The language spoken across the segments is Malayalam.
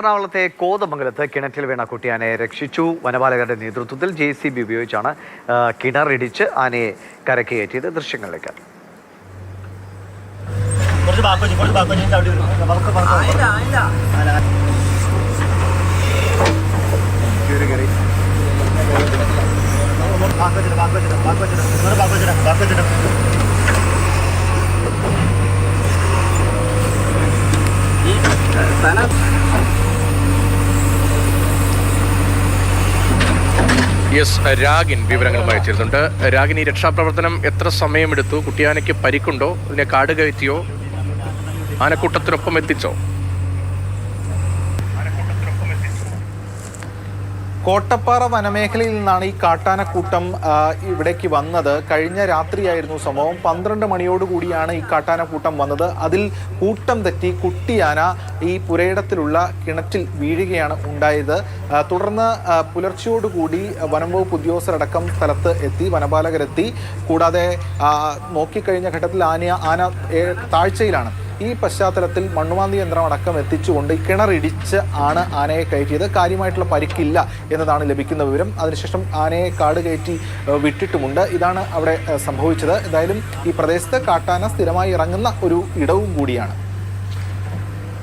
എറണാകുളത്തെ കോതമംഗലത്ത് കിണറ്റിൽ വീണ കുട്ടിയാനെ രക്ഷിച്ചു. വനപാലകരുടെ നേതൃത്വത്തിൽ ജെ സി ബി ഉപയോഗിച്ചാണ് കിണറിടിച്ച് ആനയെ കരക്കയറ്റിയത്. ദൃശ്യങ്ങളിലേക്ക്. കുറച്ച് ബാക്ക് വെച്ച് കുറച്ച് ബാക്ക് വെച്ച് അവിടെ വരും. നമുക്ക് പറഞ്ഞു ബാക്ക് വെച്ചിട്ട് ബാക്ക് വെച്ചിട്ട് ബാക്ക് വെച്ചിട്ട് ഇങ്ങോട്ട് ബാക്ക് വെച്ചിട്ട് ബാക്ക് വെച്ചിട്ട് യെസ് രാഗിൻ വിവരങ്ങളുമായി ചേരുന്നുണ്ട്. രാഗിൻ ഈ രക്ഷാപ്രവർത്തനം എത്ര സമയമെടുത്തു? കുട്ടിയാനയ്ക്ക് പരിക്കുണ്ടോ? അതിനെ കാട് കയറ്റിയോ ആനക്കൂട്ടത്തിനൊപ്പം എത്തിച്ചോ? കോട്ടപ്പാറ വനമേഖലയിൽ നിന്നാണ് ഈ കാട്ടാനക്കൂട്ടം ഇവിടേക്ക് വന്നത്. കഴിഞ്ഞ രാത്രിയായിരുന്നു സംഭവം. പന്ത്രണ്ട് മണിയോടുകൂടിയാണ് ഈ കാട്ടാനക്കൂട്ടം വന്നത്. അതിൽ കൂട്ടം തെറ്റി കുട്ടിയാന ഈ പുരയിടത്തിലുള്ള കിണറ്റിൽ വീഴുകയാണ് ഉണ്ടായത്. തുടർന്ന് പുലർച്ചയോടുകൂടി വനം വകുപ്പ് ഉദ്യോഗസ്ഥരടക്കം സ്ഥലത്ത് എത്തി വനപാലകരെത്തി. കൂടാതെ നോക്കിക്കഴിഞ്ഞ ഘട്ടത്തിൽ ആന ആന താഴ്ചയിലാണ്. ഈ പശ്ചാത്തലത്തിൽ മണ്ണുമാന്തി യന്ത്രം അടക്കം എത്തിച്ചുകൊണ്ട് കിണറിടിച്ച് ആണ് ആനയെ കയറ്റിയത്. കാര്യമായിട്ടുള്ള പരിക്കില്ല എന്നതാണ് ലഭിക്കുന്ന വിവരം. അതിനുശേഷം ആനയെ കാട് കയറ്റി വിട്ടിട്ടുമുണ്ട്. ഇതാണ് അവിടെ സംഭവിച്ചത്. എന്തായാലും ഈ പ്രദേശത്ത് കാട്ടാന സ്ഥിരമായി ഇറങ്ങുന്ന ഒരു ഇടവും കൂടിയാണ്.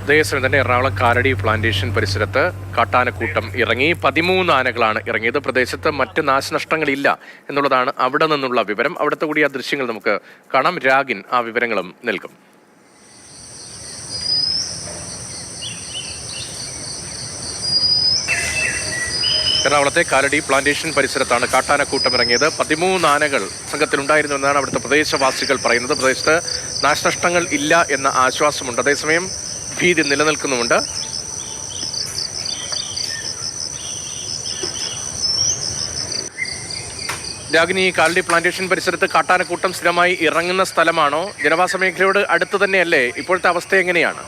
അതേസമയം തന്നെ എറണാകുളം കാലടി പ്ലാന്റേഷൻ പരിസരത്ത് കാട്ടാനക്കൂട്ടം ഇറങ്ങി. പതിമൂന്ന് ആനകളാണ് ഇറങ്ങിയത്. പ്രദേശത്ത് മറ്റ് നാശനഷ്ടങ്ങളില്ല എന്നുള്ളതാണ് അവിടെ നിന്നുള്ള വിവരം. അവിടുത്തെ കൂടി ആ ദൃശ്യങ്ങൾ നമുക്ക് കാണാം. രാഗിൻ ആ വിവരങ്ങളും നൽകും. എറണാകുളത്തെ കാലടി പ്ലാന്റേഷൻ പരിസരത്താണ് കാട്ടാനക്കൂട്ടം ഇറങ്ങിയത് പതിമൂന്ന് ആനകൾ സംഘത്തിലുണ്ടായിരുന്നു എന്നാണ് അവിടുത്തെ പ്രദേശവാസികൾ പറയുന്നത്. പ്രദേശത്ത് നാശനഷ്ടങ്ങൾ ഇല്ല എന്ന ആശ്വാസമുണ്ട്. അതേസമയം ഭീതി നിലനിൽക്കുന്നുമുണ്ട്. രാഗിനി കാലടി പ്ലാന്റേഷൻ പരിസരത്ത് കാട്ടാനക്കൂട്ടം സ്ഥിരമായി ഇറങ്ങുന്ന സ്ഥലമാണോ? ജനവാസ മേഖലയോട് അടുത്ത് തന്നെയല്ലേ? ഇപ്പോഴത്തെ അവസ്ഥ എങ്ങനെയാണ്?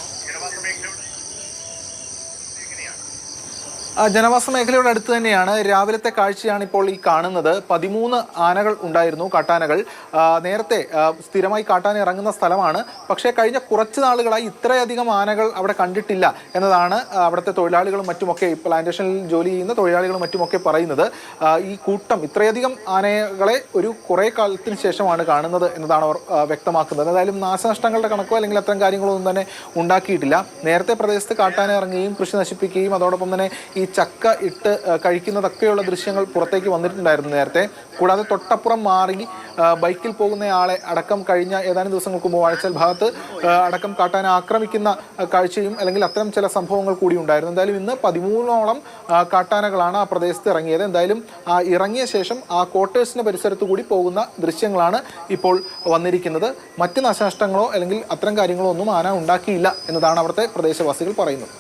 ജനവാസ മേഖലയുടെ അടുത്ത് തന്നെയാണ്. രാവിലത്തെ കാഴ്ചയാണ് ഇപ്പോൾ ഈ കാണുന്നത്. പതിമൂന്ന് ആനകൾ ഉണ്ടായിരുന്നു കാട്ടാനകൾ. നേരത്തെ സ്ഥിരമായി കാട്ടാന ഇറങ്ങുന്ന സ്ഥലമാണ്. പക്ഷേ കഴിഞ്ഞ കുറച്ച് നാളുകളായി ഇത്രയധികം ആനകൾ അവിടെ കണ്ടിട്ടില്ല എന്നതാണ് അവിടുത്തെ തൊഴിലാളികളും മറ്റുമൊക്കെ പ്ലാന്റേഷനിൽ ജോലി ചെയ്യുന്ന തൊഴിലാളികളും മറ്റുമൊക്കെ പറയുന്നത്. ഈ കൂട്ടം ഇത്രയധികം ആനകളെ ഒരു കുറേ കാലത്തിന് ശേഷമാണ് കാണുന്നത് എന്നതാണ് അവർ വ്യക്തമാക്കുന്നത്. എന്തായാലും നാശനഷ്ടങ്ങളുടെ കണക്കോ അല്ലെങ്കിൽ അത്തരം കാര്യങ്ങളോ ഒന്നും തന്നെ ഉണ്ടാക്കിയിട്ടില്ല. നേരത്തെ പ്രദേശത്ത് കാട്ടാന ഇറങ്ങുകയും കൃഷി നശിപ്പിക്കുകയും അതോടൊപ്പം തന്നെ ഈ ചക്ക ഇട്ട് കഴിക്കുന്നതൊക്കെയുള്ള ദൃശ്യങ്ങൾ പുറത്തേക്ക് വന്നിട്ടുണ്ടായിരുന്നു നേരത്തെ. കൂടാതെ തൊട്ടപ്പുറം മാറി ബൈക്കിൽ പോകുന്ന ആളെ അടക്കം കഴിഞ്ഞ ഏതാനും ദിവസങ്ങൾക്ക് മുമ്പ് വാഴച്ചാൽ ഭാഗത്ത് അടക്കം കാട്ടാൻ ആക്രമിക്കുന്ന കാഴ്ചയും അല്ലെങ്കിൽ അത്തരം ചില സംഭവങ്ങൾ കൂടി ഉണ്ടായിരുന്നു. എന്തായാലും ഇന്ന് പതിമൂന്നോളം കാട്ടാനകളാണ് ആ പ്രദേശത്ത് ഇറങ്ങിയത്. എന്തായാലും ആ ഇറങ്ങിയ ശേഷം ആ ക്വാർട്ടേഴ്സിന് പരിസരത്ത് കൂടി പോകുന്ന ദൃശ്യങ്ങളാണ് ഇപ്പോൾ വന്നിരിക്കുന്നത്. മറ്റ് നാശനഷ്ടങ്ങളോ അല്ലെങ്കിൽ അത്തരം കാര്യങ്ങളോ ഒന്നും ആന ഉണ്ടാക്കിയില്ല എന്നതാണ് അവിടുത്തെ പ്രദേശവാസികൾ പറയുന്നത്.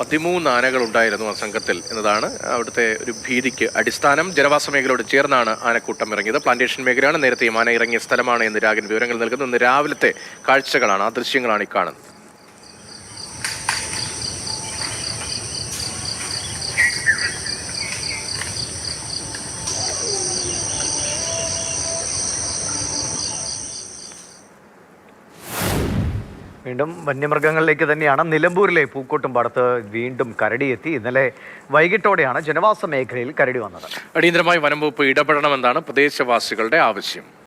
പതിമൂന്ന് ആനകൾ ഉണ്ടായിരുന്നു ആ സംഘത്തിൽ എന്നതാണ് അവിടുത്തെ ഒരു ഭീതിക്ക് അടിസ്ഥാനം. ജനവാസ മേഖലയോട് ചേർന്നാണ് ആനക്കൂട്ടം ഇറങ്ങിയത്. പ്ലാന്റേഷൻ മേഖലയാണ് നേരത്തെ ആന ഇറങ്ങിയ സ്ഥലമാണ് എന്ന് രാഗൻ വിവരങ്ങൾ നൽകുന്നത് ഇന്ന് രാവിലത്തെ കാഴ്ചകളാണ് ആ ദൃശ്യങ്ങളാണ് ഈ കാണുന്നത്. വീണ്ടും വന്യമൃഗങ്ങളിലേക്ക് തന്നെയാണ്. നിലമ്പൂരിലെ പൂക്കോട്ടുംപാടത്ത് വീണ്ടും കരടിയെത്തി. ഇന്നലെ വൈകിട്ടോടെയാണ് ജനവാസ മേഖലയിൽ കരടി വന്നത്. അടിയന്തരമായി വനം വകുപ്പ് ഇടപെടണമെന്നാണ് പ്രദേശവാസികളുടെ ആവശ്യം.